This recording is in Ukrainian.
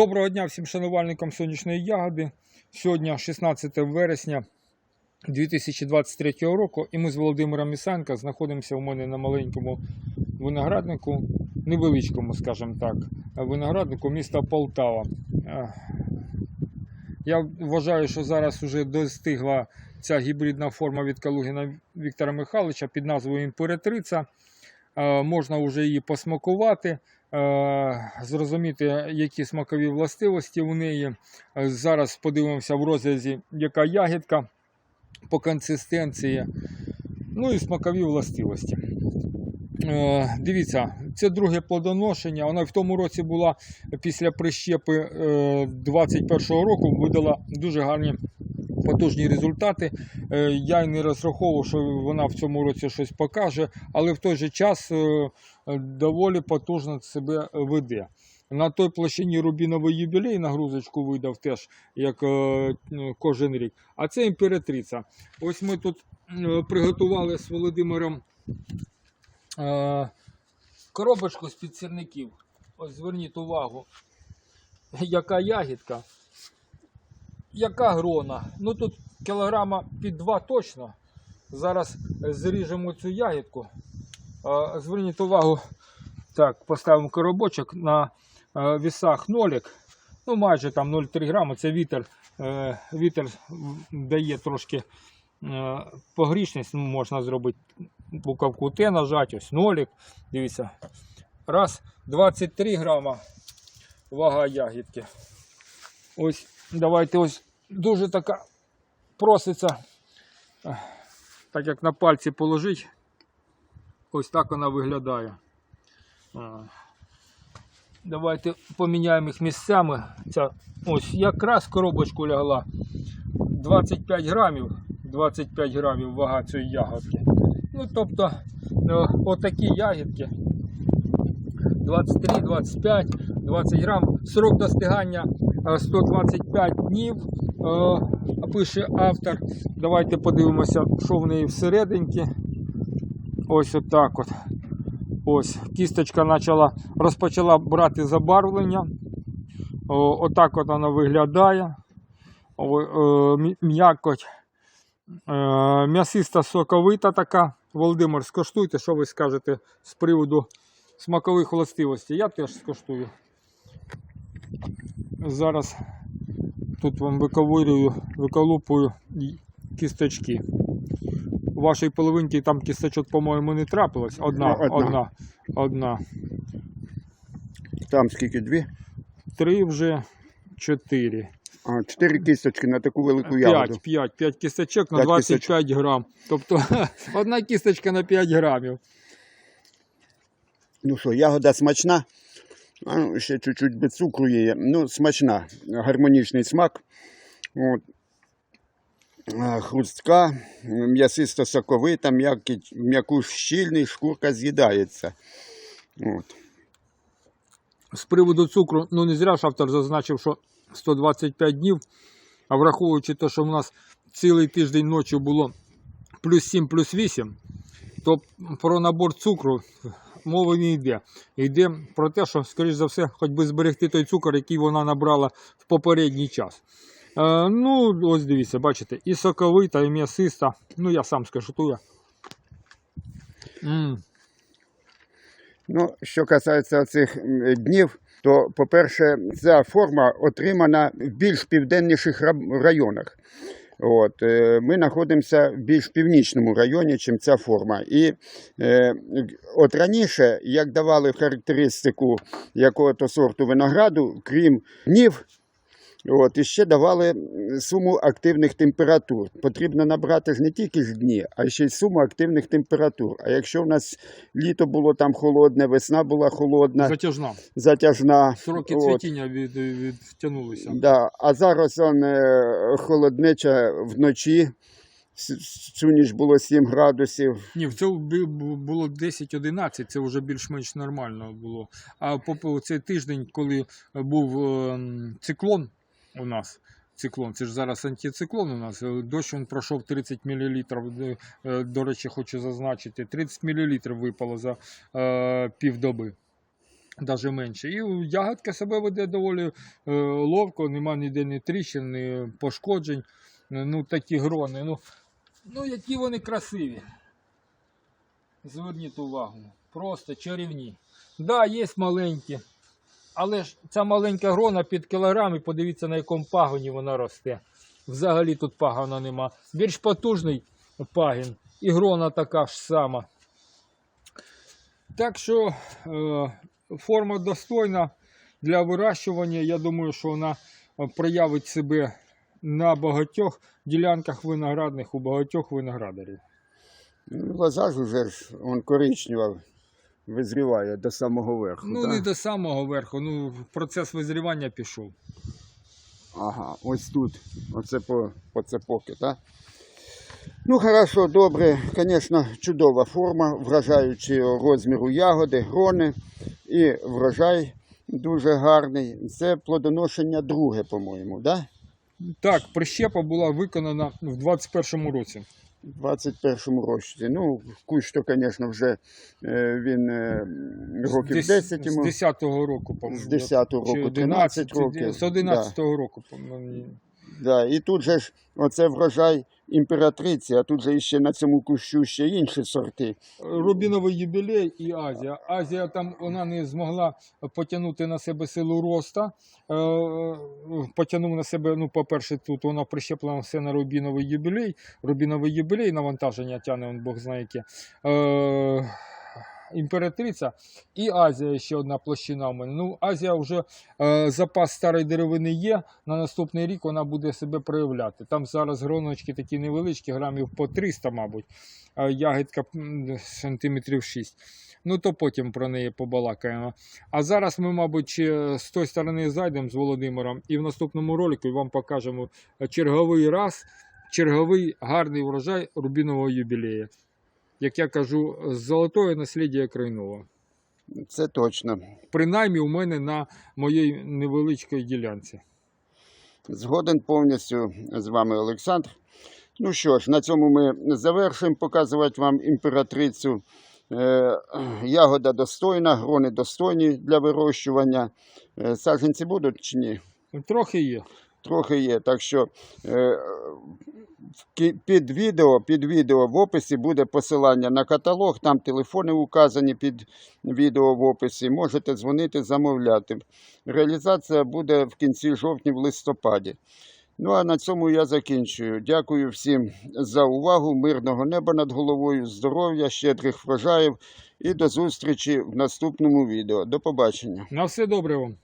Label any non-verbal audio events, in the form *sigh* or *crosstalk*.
Доброго дня всім шанувальникам сонячної ягоди. Сьогодні 16 вересня 2023 року, і ми з Володимиром Місенко знаходимося у мене на маленькому винограднику, невеличкому, скажімо так, винограднику міста Полтава. Е, Я вважаю, що зараз вже достигла ця гібридна форма від Калугіна Віктора Михайловича під назвою імператриця. Е, Можна вже її посмакувати, зрозуміти, які смакові властивості у неї. Е, Зараз подивимося в розрізі, яка ягідка по консистенції, ну і смакові властивості. Е, Дивіться, це друге плодоношення. Вона в тому році була після прищепи е, 21-го року, видала дуже гарні потужні результати. Е, Я й не розраховував, що вона в цьому році щось покаже, але в той же час е, е, доволі потужно себе веде. На той площині рубіновий юбілей нагрузочку видав теж, як е, кожен рік. А це імператриця. Ось ми тут приготували з Володимиром коробочку з під сірників. Ось зверніть увагу, яка ягідка, яка грона. Ну тут кілограма під два точно. Зараз зріжемо цю ягідку. Е, Зверніть увагу, так, поставимо коробочок на е, вісах нолік. Ну, майже там 0,3 грами. Це вітер. Е, Вітер дає трошки е, погрішність. Ну, можна зробити буковку Т нажати, ось нолік. Дивіться. Раз, 23 грама вага ягідки. Ось, давайте ось дуже така проситься, так як на пальці положить. Ось так вона виглядає. Давайте поміняємо їх місцями. Ця, ось якраз коробочку лягла 25 грамів. 25 грамів вага цієї ягодки. Ну, тобто, е, отакі ягідки. 23, 25, 20 грам. Срок достигання 125 днів, е, пише автор. Давайте подивимося, що в неї всерединки. Ось отак от. Ось кісточка почала, розпочала брати забарвлення. О, отак от вона виглядає. Е, М'якоть. Е, М'ясиста соковита така. Володимир, скоштуйте, що ви скажете з приводу смакових властивостей. Я теж скоштую. Зараз тут вам виковирюю, виколупую кісточки. У вашій половинці там кісточок, по-моєму, не трапилось. Одна, Ну, одна. одна, одна. Там скільки дві? Три вже, чотири. А, чотири кісточки на таку велику ягоду. п'ять, п'ять кісточок на П'ять 25 грам. Тобто *laughs* одна кісточка на 5 грамів. Ну що, ягода смачна. Ну, ще чуть-чуть без цукру є. Ну, смачна, гармонічний смак. От. Хрустка, м'ясисто соковита, м'яку щільний, шкурка з'їдається. От. З приводу цукру, ну не зря ж автор зазначив, що 125 днів, а враховуючи те, що в нас цілий тиждень ночі було плюс 7, плюс 8, то про набор цукру мови не йде. Йде про те, що, скоріш за все, хоч би зберегти той цукор, який вона набрала в попередній час. Е, ну, ось дивіться, бачите, і соковита, і м'ясиста. Ну, я сам скажу. М, Ну, що касається цих днів, то, по-перше, ця форма отримана в більш південніших районах. От, е, ми знаходимося в більш північному районі, чим ця форма. І е, от раніше, як давали характеристику якого-то сорту винограду, крім днів, От, і ще давали суму активних температур. Потрібно набрати не тільки ж дні, а ще й суму активних температур. А якщо в нас літо було там холодне, весна була холодна, затяжна. затяжна. Сроки от, цвітіння від, відтягнулися. Да, а зараз он, е, холоднеча вночі. Цю ніч було 7 градусів. Ні, в цьому було 10-11, це вже більш-менш нормально було. А по по цей тиждень, коли був ем, циклон у нас, циклон, це ж зараз антициклон у нас, е, дощ він пройшов 30 мл, до речі, хочу зазначити, 30 мл випало за е, півдоби. Навіть менше. І ягодка себе веде доволі е, ловко, нема ніде ні тріщин, ні пошкоджень. Ну, такі грони. Ну, ну які вони красиві. Зверніть увагу. Просто чарівні. Да, є маленькі. Але ж ця маленька грона під кілограм, і подивіться, на якому пагоні вона росте. Взагалі тут пагона нема. Більш потужний пагін. І грона така ж сама. Так що е, форма достойна для вирощування. Я думаю, що вона проявить себе на багатьох ділянках виноградних у багатьох виноградарів. Ну, Лоза ж уже он визріває до самого верху. Ну, да? не до самого верху. Ну, процес визрівання пішов. Ага, ось тут. Оце по, по цепоки, так? Ну, хорошо, добре. Звісно, чудова форма, вражаючого розміру ягоди, грони і врожай дуже гарний. Це плодоношення друге, по-моєму, да? Так, прищепа була виконана в 21-му році. У 21-му році. Ну, кущ, то, звісно, вже е, він е, років Десь- 10 йому. З 10-го року, по-моєму. З 10-го року, 11, 13 років. З 11-го року, по-моєму. Да, і тут же ж оце врожай імператриці, а тут же ще на цьому кущу ще інші сорти. Рубіновий юбілей і Азія. Азія там вона не змогла потягнути на себе силу роста. Е, Потягнув на себе, ну, по-перше, тут вона прищеплена все на рубіновий юбілей. Рубіновий юбілей навантаження тягне, он Бог знає яке. Е, Імператриця і Азія ще одна площина в мене. Ну, Азія вже е, запас старої деревини є. На наступний рік вона буде себе проявляти. Там зараз гроночки такі невеличкі, грамів по 300, мабуть. Е, ягідка сантиметрів 6. Ну, то потім про неї побалакаємо. А зараз ми, мабуть, з тої сторони зайдемо з Володимиром і в наступному ролику вам покажемо черговий раз, черговий гарний врожай рубінового юбілея. Як я кажу, золотое наслідя Крайнова. Це точно. Принаймні у мене на моїй невеличкій ділянці. Згоден повністю з вами, Олександр. Ну що ж, на цьому ми завершуємо показувати вам імператрицю. Е, ягода достойна, грони достойні для вирощування. Е, саджанці будуть чи ні? Трохи є. Трохи є. Так що е, під відео, під відео в описі буде посилання на каталог, там телефони указані під відео в описі. Можете дзвонити, замовляти. Реалізація буде в кінці жовтня в листопаді. Ну а на цьому я закінчую. Дякую всім за увагу, мирного неба над головою, здоров'я, щедрих врожаїв і до зустрічі в наступному відео. До побачення. На все добре вам.